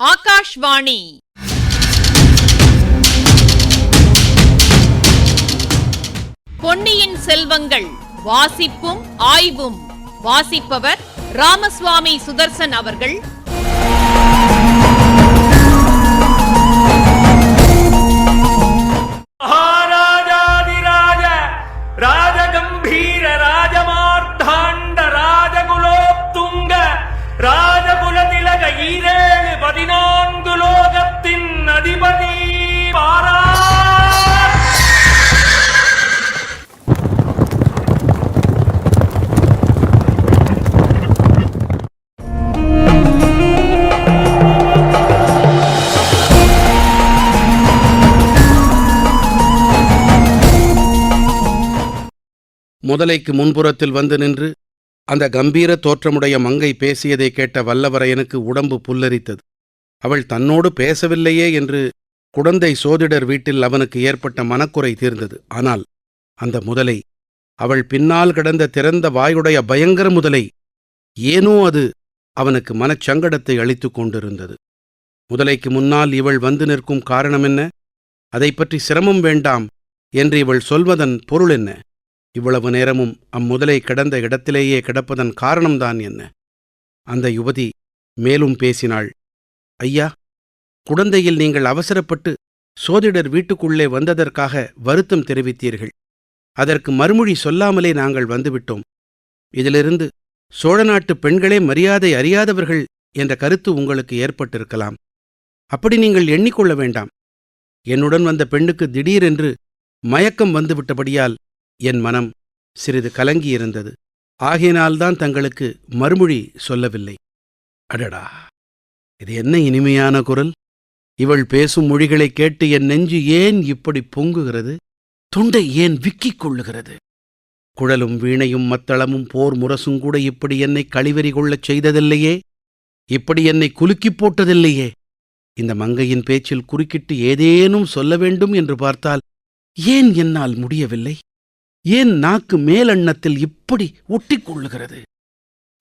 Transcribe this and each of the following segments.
ஆகாஷ்வாணி. பொன்னியின் செல்வங்கள் வாசிப்பும் ஆய்வும். வாசிப்பவர் ராமசுவாமி சுதர்சன் அவர்கள். மகாராஜாதிராஜ ராஜகம்பீர ராஜமார்த்தாண்ட ராஜகுலோத்துங்க ராஜகுலதிலக ஈரேழு பதினான்கு லோகத்தின் அதிபதி பாரா. முதலைக்கு முன்புறத்தில் வந்து நின்று அந்த கம்பீர தோற்றமுடைய மங்கை பேசியதை கேட்ட வல்லவரையனுக்கு உடம்பு புல்லரித்தது. அவள் தன்னோடு பேசவில்லையே என்று குடந்தை சோதிடர் வீட்டில் அவனுக்கு ஏற்பட்ட மனக்குறை தீர்ந்தது. ஆனால் அந்த முதலை அவள் பின்னால் கிடந்த திறந்த வாயுடைய பயங்கர முதலை ஏனோ அது அவனுக்கு மனச்சங்கடத்தை அளித்துக் கொண்டிருந்தது. முதலைக்கு முன்னால் இவள் வந்து நிற்கும் காரணம் என்ன? அதைப் பற்றி சிரமம் வேண்டாம் என்று இவள் சொல்வதன் பொருள் என்ன? இவ்வளவு நேரமும் அம்முதலை கிடந்த இடத்திலேயே கிடப்பதன் காரணம்தான் என்ன? அந்த யுவதி மேலும் பேசினாள். ஐயா குழந்தையில் நீங்கள் அவசரப்பட்டு சோதிடர் வீட்டுக்குள்ளே வந்ததற்காக வருத்தம் தெரிவித்தீர்கள். அதற்கு மறுமொழி சொல்லாமலே நாங்கள் வந்துவிட்டோம். இதிலிருந்து சோழ நாட்டு பெண்களே மரியாதை அறியாதவர்கள் என்ற கருத்து உங்களுக்கு ஏற்பட்டிருக்கலாம். அப்படி நீங்கள் எண்ணிக்கொள்ள வேண்டாம். என்னுடன் வந்த பெண்ணுக்கு திடீரென்று மயக்கம் வந்துவிட்டபடியால் என் மனம் சிறிது கலங்கியிருந்தது. ஆகையினால்தான் தங்களுக்கு மறுமொழி சொல்லவில்லை. அடடா! இது என்ன இனிமையான குரல்? இவள் பேசும் மொழிகளைக் கேட்டு என் நெஞ்சு ஏன் இப்படி பொங்குகிறது? தொண்டை ஏன் விக்கிக் கொள்ளுகிறது? குழலும் வீணையும் மத்தளமும் போர் முரசும் கூட இப்படி என்னை கழிவறி கொள்ளச் செய்ததில்லையே? இப்படி என்னை குலுக்கிப் போட்டதில்லையே? இந்த மங்கையின் பேச்சில் குறுக்கிட்டு ஏதேனும் சொல்ல வேண்டும் என்று பார்த்தால் ஏன் என்னால் முடியவில்லை? ஏன் நாக்கு மேலெண்ணத்தில் இப்படி ஒட்டிக் கொள்ளுகிறது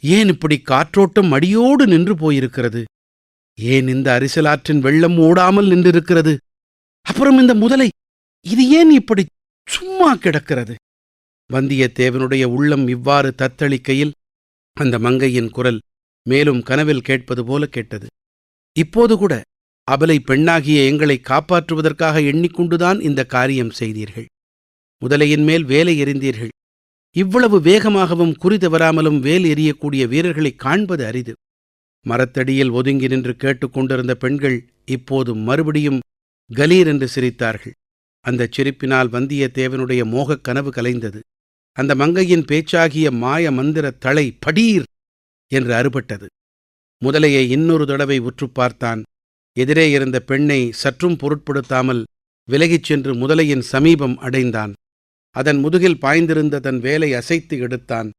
ஏன் இப்படி காற்றோட்டம் அடியோடு நின்று போயிருக்கிறது? ஏன் இந்த அரிசலாற்றின் வெள்ளம் ஓடாமல் நின்றிருக்கிறது? அப்புறம் இந்த முதலை இது ஏன் இப்படி சும்மா கிடக்கிறது? வந்தியத்தேவனுடைய உள்ளம் இவ்வாறு தத்தளிக்கையில் அந்த மங்கையின் குரல் மேலும் கனவில் கேட்பது போல கேட்டது. இப்போது கூட அபலை பெண்ணாகிய எங்களை காப்பாற்றுவதற்காக எண்ணிக்கொண்டுதான் இந்த காரியம் செய்தீர்கள். முதலையின் மேல் வேலை எறிந்தீர்கள். இவ்வளவு வேகமாகவும் குறி தவறாமலும் வேல் எறியக்கூடிய வீரர்களை காண்பது அரிது. மரத்தடியில் ஒதுங்கி நின்று கேட்டுக்கொண்டிருந்த பெண்கள் இப்போது மறுபடியும் கலீர் என்று சிரித்தார்கள். அந்தச் சிரிப்பினால் வந்தியத்தேவனுடைய மோகக் கனவு கலைந்தது. அந்த மங்கையின் பேச்சாகிய மாய மந்திர தலை படீர் என்று அறுபட்டது. முதலையை இன்னொரு தடவை உற்றுப் பார்த்தான். எதிரே இருந்த பெண்ணை சற்றும் பொருட்படுத்தாமல் விலகிச் சென்று முதலையின் சமீபம் அடைந்தான். அதன் முதுகில் பாய்ந்திருந்த தன் வேலை அசைத்து எடுத்தான்.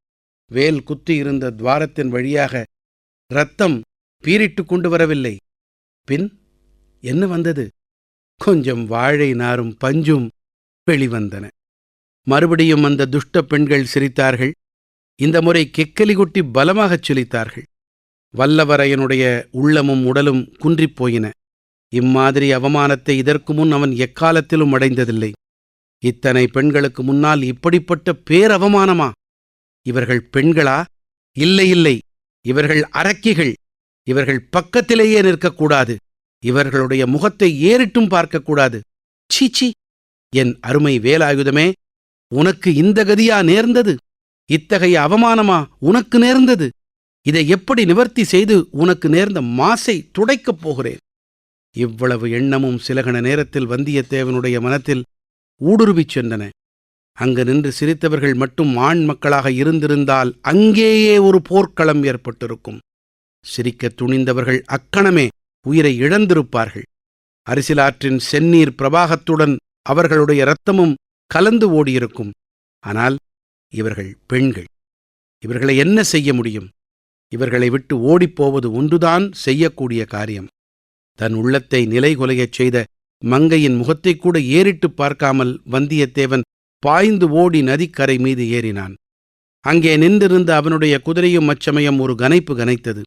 வேல் குத்தியிருந்த துவாரத்தின் வழியாக இரத்தம் பீரிட்டு கொண்டு வரவில்லை. பின் என்ன வந்தது? கொஞ்சம் வாழை நாரும் பஞ்சும் வெளிவந்தன. மறுபடியும் அந்த துஷ்ட பெண்கள் சிரித்தார்கள். இந்த முறை கெக்கலிகுட்டி பலமாகச் சிலித்தார்கள். வல்லவரையனுடைய உள்ளமும் உடலும் குன்றிப் போயின. இம்மாதிரி அவமானத்தை இதற்கு முன் அவன் எக்காலத்திலும் அடைந்ததில்லை. இத்தனை பெண்களுக்கு முன்னால் இப்படிப்பட்ட பேரவமானமா? இவர்கள் பெண்களா? இல்லை இல்லை. இவர்கள் அரக்கிகள். இவர்கள் பக்கத்திலேயே நிற்கக்கூடாது. இவர்களுடைய முகத்தை ஏறிட்டும் பார்க்கக்கூடாது. சீச்சி என் அருமை வேலாயுதமே உனக்கு இந்த கதியா நேர்ந்தது? இத்தகைய அவமானமா உனக்கு நேர்ந்தது? இதை எப்படி நிவர்த்தி செய்து உனக்கு நேர்ந்த மாசை துடைக்கப் போகிறேன்? இவ்வளவு எண்ணமும் சிலகண நேரத்தில் வந்தியத்தேவனுடைய மனத்தில் ஊடுருவிச் சென்றன. அங்கு நின்று சிரித்தவர்கள் மட்டும் ஆண் மக்களாக இருந்திருந்தால் அங்கேயே ஒரு போர்க்களம் ஏற்பட்டிருக்கும். சிரிக்கத் துணிந்தவர்கள் அக்கணமே உயிரை இழந்திருப்பார்கள். அரிசிலாற்றின் செந்நீர் பிரவாகத்துடன் அவர்களுடைய இரத்தமும் கலந்து ஓடியிருக்கும். ஆனால் இவர்கள் பெண்கள். இவர்களை என்ன செய்ய முடியும்? இவர்களை விட்டு ஓடிப்போவது ஒன்றுதான் செய்யக்கூடிய காரியம். தன் உள்ளத்தை நிலைகுலையச் செய்த மங்கையின் முகத்தைக் கூட ஏறிட்டுப் பார்க்காமல் வந்தியத்தேவன் பாய்ந்து ஓடி நதிக்கரை மீது ஏறினான். அங்கே நின்றிருந்த அவனுடைய குதிரையும் அச்சமயம் ஒரு கனைப்பு கனைத்தது.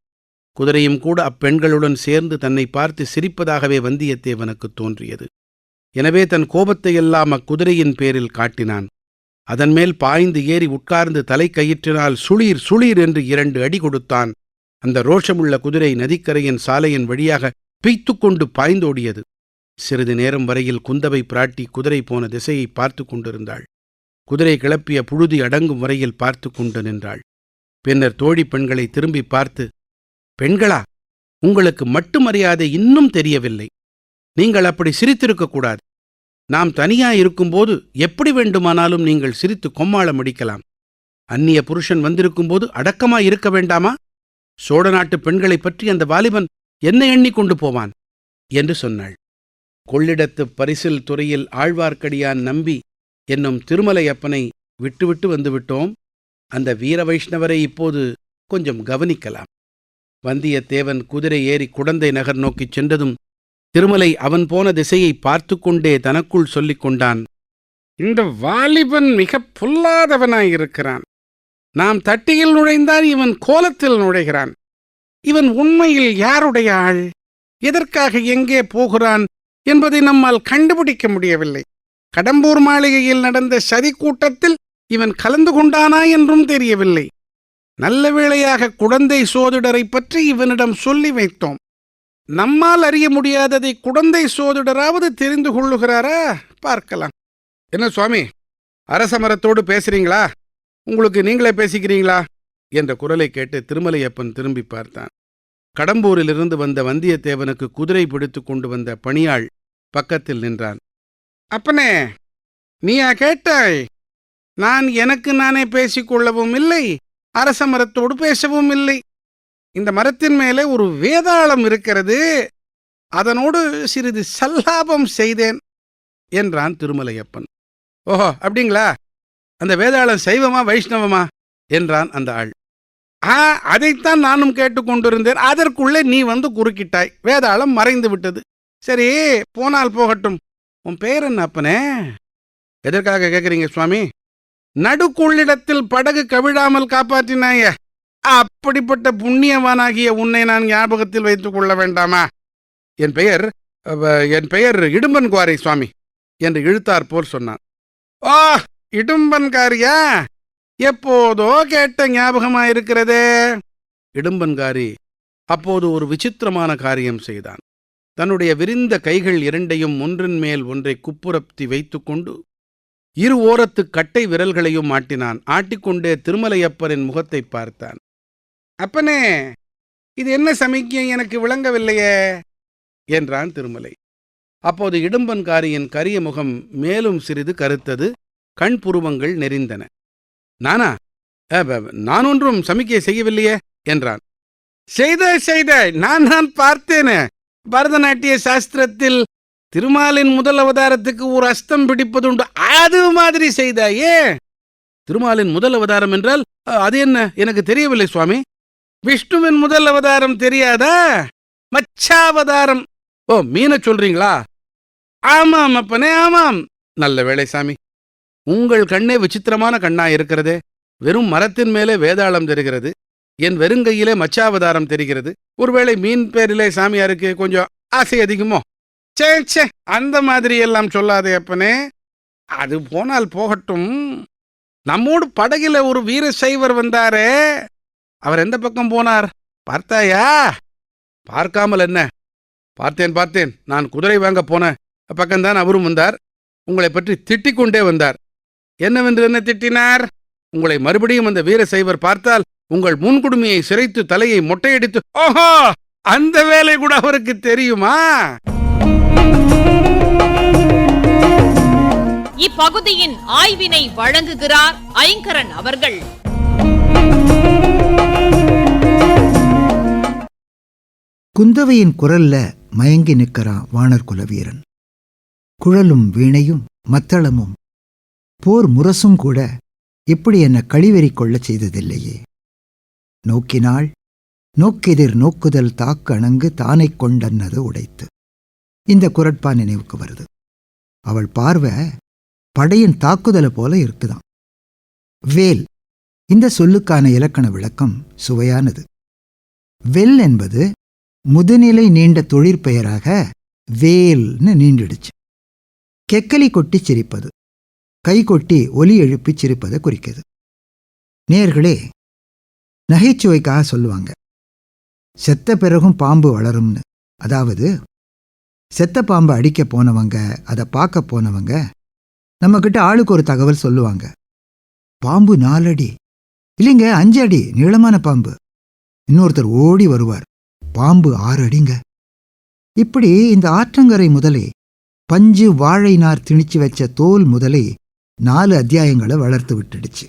குதிரையும் கூட அப்பெண்களுடன் சேர்ந்து தன்னை பார்த்து சிரிப்பதாகவே வந்தியத்தேவனுக்கு தோன்றியது. எனவே தன் கோபத்தையெல்லாம் அக்குதிரையின் பேரில் காட்டினான். அதன் மேல் பாய்ந்து ஏறி உட்கார்ந்து தலை கயிற்றினால் சுளீர் சுளீர் என்று இரண்டு அடி கொடுத்தான். அந்த ரோஷமுள்ள குதிரை நதிக்கரையின் சாலையின் வழியாக பிய்த்துக்கொண்டு பாய்ந்தோடியது. சிறிது நேரம் வரையில் குந்தவை பிராட்டி குதிரை போன திசையை பார்த்து கொண்டிருந்தாள். குதிரை கிளப்பிய புழுதி அடங்கும் வரையில் பார்த்து கொண்டு நின்றாள். பின்னர் தோழி பெண்களை திரும்பி பார்த்து பெண்களா உங்களுக்கு மட்டு மரியாதை இன்னும் தெரியவில்லை. நீங்கள் அப்படி சிரித்திருக்கக் கூடாது. நாம் தனியா இருக்கும்போது எப்படி வேண்டுமானாலும் நீங்கள் சிரித்து கொம்மாளம் அடிக்கலாம். அந்நிய புருஷன் வந்திருக்கும்போது அடக்கமா இருக்க வேண்டாமா? சோழ நாட்டு பெண்களைப் பற்றி அந்த வாலிபன் என்ன எண்ணிக் கொண்டு போவான் என்று சொன்னாள். கொள்ளிடத்து பரிசில் துறையில் ஆழ்வார்க்கடியான் நம்பி என்னும் திருமலையப்பனை விட்டுவிட்டு வந்துவிட்டோம். அந்த வீர வைஷ்ணவரை இப்போது கொஞ்சம் கவனிக்கலாம். வந்தியத்தேவன் குதிரை ஏறி குடந்தை நகர் நோக்கிச் சென்றதும் திருமலை அவன் போன திசையை பார்த்து கொண்டே தனக்குள் சொல்லிக் கொண்டான் இந்த வாலிபன் மிக புல்லாதவனாயிருக்கிறான். நாம் தட்டியில் நுழைந்தால் இவன் கோலத்தில் நுழைகிறான். இவன் உண்மையில் யாருடைய ஆள்? எதற்காக எங்கே போகிறான்? என்பதை நம்மால் கண்டுபிடிக்க முடியவில்லை. கடம்பூர் மாளிகையில் நடந்த சதி கூட்டத்தில் இவன் கலந்து கொண்டானா என்றும் தெரியவில்லை. நல்ல வேளையாக குழந்தை சோதிடரை பற்றி இவனிடம் சொல்லி வைத்தோம். நம்மால் அறிய முடியாததை குடந்தை சோதிடராவது தெரிந்து கொள்ளுகிறாரா? பார்க்கலாம். என்ன சுவாமி அரசமரத்தோடு பேசுறீங்களா? உங்களுக்கு நீங்களே பேசிக்கிறீங்களா? என்ற குரலை கேட்டு திருமலையப்பன் திரும்பி பார்த்தான். கடம்பூரிலிருந்து வந்த வந்தியத்தேவனுக்கு குதிரை பிடித்து கொண்டு வந்த பணியாள் பக்கத்தில் நின்றான். அப்பனே நீயா கேட்டாய்? நான் எனக்கு நானே பேசிக்கொள்ளவும் இல்லை அரச மரத்தோடு பேசவும் இல்லை. இந்த மரத்தின் மேலே ஒரு வேதாளம் இருக்கிறது அதனோடு சிறிது சல்லாபம் செய்தேன் என்றான் திருமலையப்பன். ஓஹோ அப்படிங்களா? அந்த வேதாளம் சைவமா வைஷ்ணவமா? என்றான் அந்த ஆள். ஆ அதைத்தான் நானும் கேட்டுக்கொண்டிருந்தேன். அதற்குள்ளே நீ வந்து குறுக்கிட்டாய். வேதாளம் மறைந்து விட்டது. சரி போனால் போகட்டும். உன் பெயர் என்ன அப்பனே? எதற்காக கேட்குறீங்க சுவாமி? நடுக்குள்ளிடத்தில் படகு கவிழாமல் காப்பாற்றினாய. அப்படிப்பட்ட புண்ணியவானாகிய உன்னை நான் ஞாபகத்தில் வைத்துக் கொள்ள வேண்டாமா? என் பெயர் என் பெயர் இடும்பன் குவாரி சுவாமி என்று இழுத்தார் போல் சொன்னான் ஓ இடும்பன்காரியா எப்போதோ கேட்ட ஞாபகமாயிருக்கிறதே. இடும்பன்காரி அப்போது ஒரு விசித்திரமான காரியம் செய்தான். தன்னுடைய விரிந்த கைகள் இரண்டையும் ஒன்றின் மேல் ஒன்றை குப்புரப்தி வைத்துக்கொண்டு இரு ஓரத்து கட்டை விரல்களையும் ஆட்டினான். ஆட்டிக்கொண்டே திருமலையப்பரின் முகத்தை பார்த்தான். அப்பனே இது என்ன சமிக்ஞை? எனக்கு விளங்கவில்லையே என்றான் திருமலை. அப்போது இடும்பன்காரியின் கரிய முகம் மேலும் சிறிது கருத்தது. கண் புருவங்கள் நெறிந்தன. நானா? நான் ஒன்றும் சமிக்கை செய்யவில்லையே என்றான். செய்த செய்த நான் நான் பார்த்தேனே. பரதநாட்டிய சாஸ்திரத்தில் திருமாலின் முதல் அவதாரத்துக்கு ஒரு அஸ்தம் பிடிப்பதுண்டு அது மாதிரி செய்தாயே திருமாலின் முதல் அவதாரம் என்றால் அது என்ன? எனக்கு தெரியவில்லை சுவாமி. விஷ்ணுவின் முதல் அவதாரம் தெரியாதா? மச்சாவதாரம். ஓ மீன சொல்றீங்களா? ஆமாம் அப்பனே ஆமாம். நல்ல வேளை சாமி. உங்கள் கண்ணே விசித்திரமான கண்ணா இருக்கிறதே. வெறும் மரத்தின் மேலே வேதாளம் தெரிகிறது. என் வெறுங்கையிலே மச்சாவதாரம் தெரிகிறது. ஒருவேளை மீன் பேரிலே சாமியாருக்கு கொஞ்சம் ஆசை அதிகமோ? சே சே அந்த மாதிரி எல்லாம் சொல்லாதே அப்பனே. அது போனால் போகட்டும். நம்மோடு படகில ஒரு வீர சைவர் வந்தாரே. அவர் எந்த பக்கம் போனார்? பார்த்தாயா? பார்க்காமல் என்ன? பார்த்தேன் பார்த்தேன். நான் குதிரை வாங்க போன பக்கம்தான் அவரும் வந்தார். உங்களை பற்றி திட்டிக் கொண்டே வந்தார். என்னவென்று என்ன திட்டினார்? உங்களை மறுபடியும் அந்த வீர சைவர் பார்த்தால் உங்கள் முன்குடுமையை சிரைத்து தலையை மொட்டையடித்து ஓஹோ! அந்த வேலை கூட அவருக்கு தெரியுமா? இப்பகுதியின் ஆய்வினை வழங்குகிறார் ஐங்கரன் அவர்கள். குந்தவையின் குரல்ல மயங்கி நிற்கிறான் வாணர் குல வீரன். குழலும் வீணையும் மத்தளமும் போர் முரசும் கூட இப்படி என்னை கழிவெறி கொள்ளச் செய்ததில்லையே. நோக்கினாள் நோக்கெதிர் நோக்குதல் தாக்கு அணங்கு தானைக் கொண்டன்னது உடைத்து. இந்த குரட்பா நினைவுக்கு வருது. அவள் பார்வை படையின் தாக்குதலை போல இருக்குதாம். வேல் இந்த சொல்லுக்கான இலக்கண விளக்கம் சுவையானது. வெல் என்பது முதுநிலை நீண்ட தொழிற்பெயராக வேல்னு நீண்டிடுச்சு. கெக்கலி கொட்டி சிரிப்பது. கைகொட்டி ஒலி எழுப்பிச் சிரிப்பதை குறிக்குது நேர்களே நகைச்சுவைக்காக சொல்லுவாங்க. செத்த பிறகும் பாம்பு வளரும்னு. அதாவது செத்த பாம்பு அடிக்க போனவங்க அதை பார்க்க போனவங்க நம்மக்கிட்ட ஆளுக்கு ஒரு தகவல் சொல்லுவாங்க. பாம்பு நாலடி. இல்லைங்க அஞ்சு அடி நீளமான பாம்பு. இன்னொருத்தர் ஓடி வருவார். பாம்பு ஆறு அடிங்க இப்படி இந்த ஆற்றங்கரை முதலை பஞ்சு வாழை நார் திணிச்சு வச்ச தோல் முதலை நாலு அத்தியாயங்களை வளர்த்து விட்டுடுச்சு.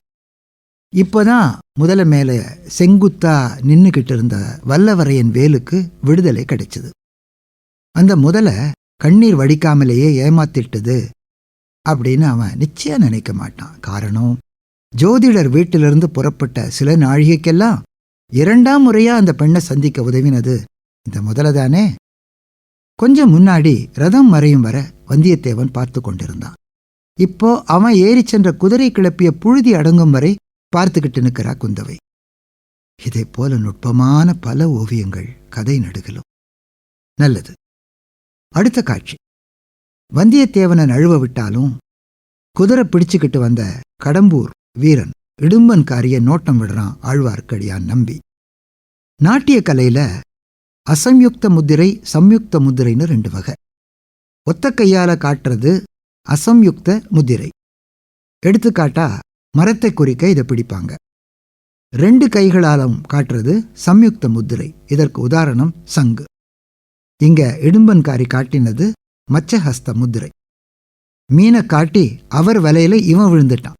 இப்போதான் முதல மேலே செங்குத்தா நின்னுக்கிட்டு இருந்த வல்லவரையன் வேலுக்கு விடுதலை கிடைச்சது. அந்த முதல கண்ணீர் வடிக்காமலேயே ஏமாத்திட்டது அப்படின்னு அவன் நிச்சயம் நினைக்க மாட்டான். காரணம் ஜோதிடர் வீட்டிலிருந்து புறப்பட்ட சில நாழிகைக்கெல்லாம் இரண்டாம் முறையா அந்த பெண்ணை சந்திக்க உதவினது இந்த முதல தானே கொஞ்சம் முன்னாடி ரதம் மறையும் வர வந்தியத்தேவன் பார்த்து கொண்டிருந்தான். இப்போ அவன் ஏறிச் சென்ற குதிரை கிளப்பிய புழுதி அடங்கும் வரை பார்த்துக்கிட்டு நிற்கிறா குந்தவை. இதே போல நுட்பமான பல ஓவியங்கள் கதை நடுகலும். நல்லது. அடுத்த காட்சி. வந்தியத்தேவனை நழுவ விட்டாலும் குதிரை பிடிச்சுக்கிட்டு வந்த கடம்பூர் வீரன் இடும்பன்காரிய நோட்டம் விடுறான் ஆழ்வார்க்கடியான் நம்பி. நாட்டிய கலையில அசம்யுக்த முத்திரை சம்யுக்த முத்திரைன்னு ரெண்டு வகை. ஒத்த கையால காட்டுறது அசம்யுக்த முத்திரை எடுத்துக்காட்டா மரத்தை குறிக்க இதை பிடிப்பாங்க. ரெண்டு கைகளாலும் காட்டுறது சம்யுக்த முத்திரை இதற்கு உதாரணம் சங்கு. இங்க இடும்பன்காரி காட்டினது மச்சஹஸ்த முத்திரை மீனை காட்டி அவர் வலையில இவன் விழுந்துட்டான்.